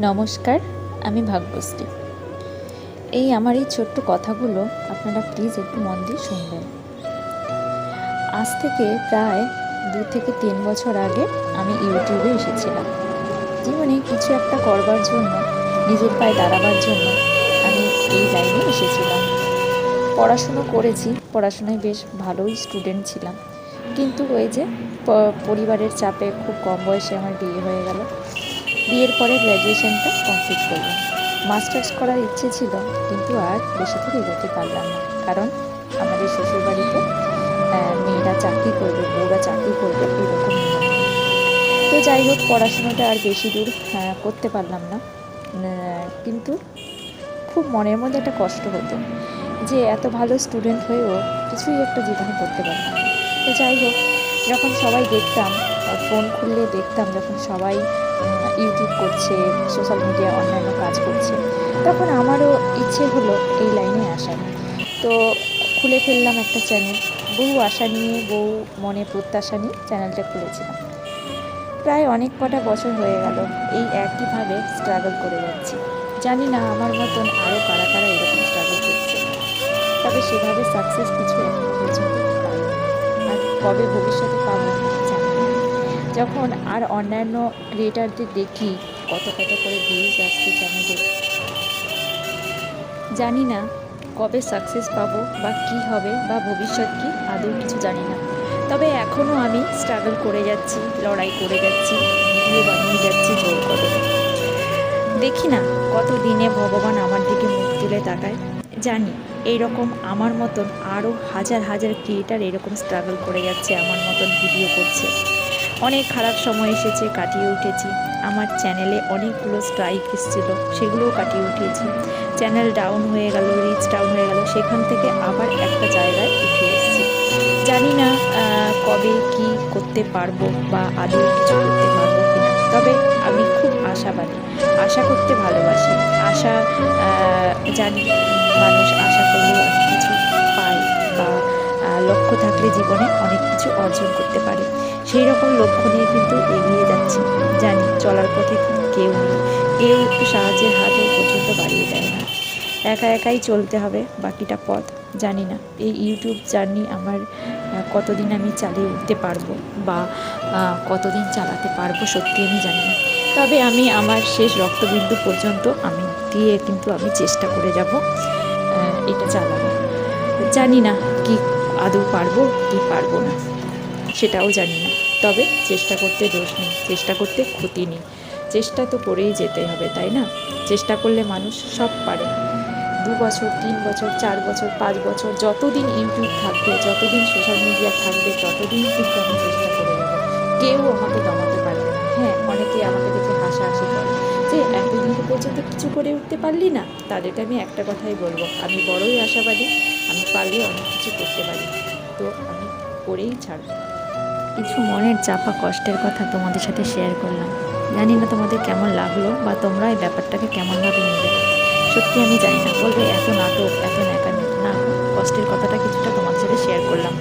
নমস্কার, আমি ভাগ্যশ্রী। এই আমার এই ছোট্ট কথাগুলো আপনারা প্লিজ একটু মন দিয়ে শুনবেন। আজ থেকে প্রায় দু থেকে তিন বছর আগে আমি ইউটিউবে এসেছিলাম। জীবনে কিছু একটা করবার জন্য, নিজের পায়ে দাঁড়াবার জন্য আমি এই লাইনে এসেছিলাম। পড়াশুনো করেছি, পড়াশোনায় বেশ ভালোই স্টুডেন্ট ছিলাম। কিন্তু ওই যে পরিবারের চাপে খুব কম বয়সে আমার বিয়ে হয়ে গেল। বিয়ের পরে গ্র্যাজুয়েশনটা কমপ্লিট করলাম। মাস্টার্স করার ইচ্ছে ছিল, কিন্তু আর বেশি দূর এগোতে পারলাম না। কারণ আমাদের শ্বশুরবাড়িতে মেয়েরা চাকরি করবে, বউরা চাকরি করবে, এরকম তো যাই হোক, পড়াশোনাটা আর বেশি দূর করতে পারলাম না। কিন্তু খুব মনের মধ্যে একটা কষ্ট হতো যে এত ভালো স্টুডেন্ট হয়েও কিছুই একটা জীবনে করতে পারলাম তো যাই হোক যখন সবাই দেখতাম ফোন খুললে দেখতাম যখন সবাই ইউটিউব করছে সোশ্যাল মিডিয়া অন্যান্য কাজ করছে, তখন আমারও ইচ্ছে হলো এই লাইনে আসার। তো খুলে ফেললাম একটা চ্যানেল বহু আশা নিয়ে, বহু মনে প্রত্যাশা নিয়ে চ্যানেলটা খুলেছিলাম। প্রায় অনেক কটা বছর হয়ে গেল, এই একইভাবে স্ট্রাগল করে যাচ্ছি। জানি না আমার মতন আরও কারা কারা এরকম স্ট্রাগল করছে। তবে সেভাবে সাকসেস কিছু কবে ভবিষ্যতে পাবো? যখন আর অন্যান্য ক্রিয়েটারদের দেখি, কত কত করে ভিউজ আসছে চ্যানেলে জানি না কবে সাকসেস পাবো বা কি হবে বা ভবিষ্যৎ কি, আদৌ কিছু জানি না। তবে এখনও আমি স্ট্রাগল করে যাচ্ছি, লড়াই করে যাচ্ছি, ভিডিও বানিয়ে যাচ্ছি জোর করে। দেখি না কত দিনে ভগবান আমার দিকে মুখ তুলে তাকায়। জানি এইরকম আমার মতন আরও হাজার হাজার ক্রিয়েটার এরকম স্ট্রাগল করে যাচ্ছে, আমার মতন ভিডিও করছে। অনেক খারাপ সময় এসেছে, কাটিয়ে উঠেছি। আমার চ্যানেলে অনেকগুলো স্ট্রাইক এসেছিল, সেগুলোও কাটিয়ে উঠিয়েছি। চ্যানেল ডাউন হয়ে গেল রিচ ডাউন হয়ে গেল, সেখান থেকে আবার একটা জায়গায় উঠে এসেছি। জানি না কবে কি করতে পারব বা আদৌ কিছু করতে পারব কিনা, তবে আমি খুব আশাবাদী। আশা করতে ভালোবাসি। আশা জানি মানুষ লক্ষ্য থাকলে জীবনে অনেক কিছু অর্জন করতে পারে। সেই রকম লক্ষ্য নিয়ে কিন্তু এগিয়ে যাচ্ছি। জানি চলার পথে কেউ নেই। কেউ একটু সাহায্যের হাতও পর্যন্ত বাড়িয়ে দেয় না। একা একাই চলতে হবে, বাকিটা পথ জানি না। এই ইউটিউব জার্নি আমার কতদিন আমি চালিয়ে উঠতে পারব বা কতদিন চালাতে পারব সত্যি আমি জানি না। তবে আমি আমার শেষ রক্তবিন্দু পর্যন্ত আমি দিয়ে কিন্তু আমি চেষ্টা করে যাব এটা চালাবো। জানি না কি আদৌ পারব কি পারব না, সেটাও জানি না। তবে চেষ্টা করতে দোষ নেই, চেষ্টা করতে ক্ষতি নেই। চেষ্টা তো করেই যেতে হবে, তাই না? চেষ্টা করলে মানুষ সব পারে। দু বছর, তিন বছর, চার বছর, পাঁচ বছর, যতদিন ইউটিউব থাকবে, যতদিন সোশ্যাল মিডিয়া থাকবে, ততদিন কিন্তু আমি চেষ্টা করে যাব কেউ আমাকে দমাতে পারবে না। হ্যাঁ অনেকে আমাকে দেখে হাসাহাসি করে যে, এতদিন পর্যন্ত কিছু করে উঠতে পারলি না? তাদেরকে আমি একটা কথাই বলব, আমি বড়ই আশাবাদী পারলে অনেক কিছু করতে পারি। তো আমি করেই ছাড়ব। কিছু মনের চাপা কষ্টের কথা তোমাদের সাথে শেয়ার করলাম। জানি না তোমাদের কেমন লাগল বা তোমরা এই ব্যাপারটাকে কেমনভাবে নেবে। সত্যি আমি জানি না, বলবে এত নাটক, এত ন্যাকামি। না, কষ্টের কথাটা কিছুটা তোমাদের সাথে শেয়ার করলাম।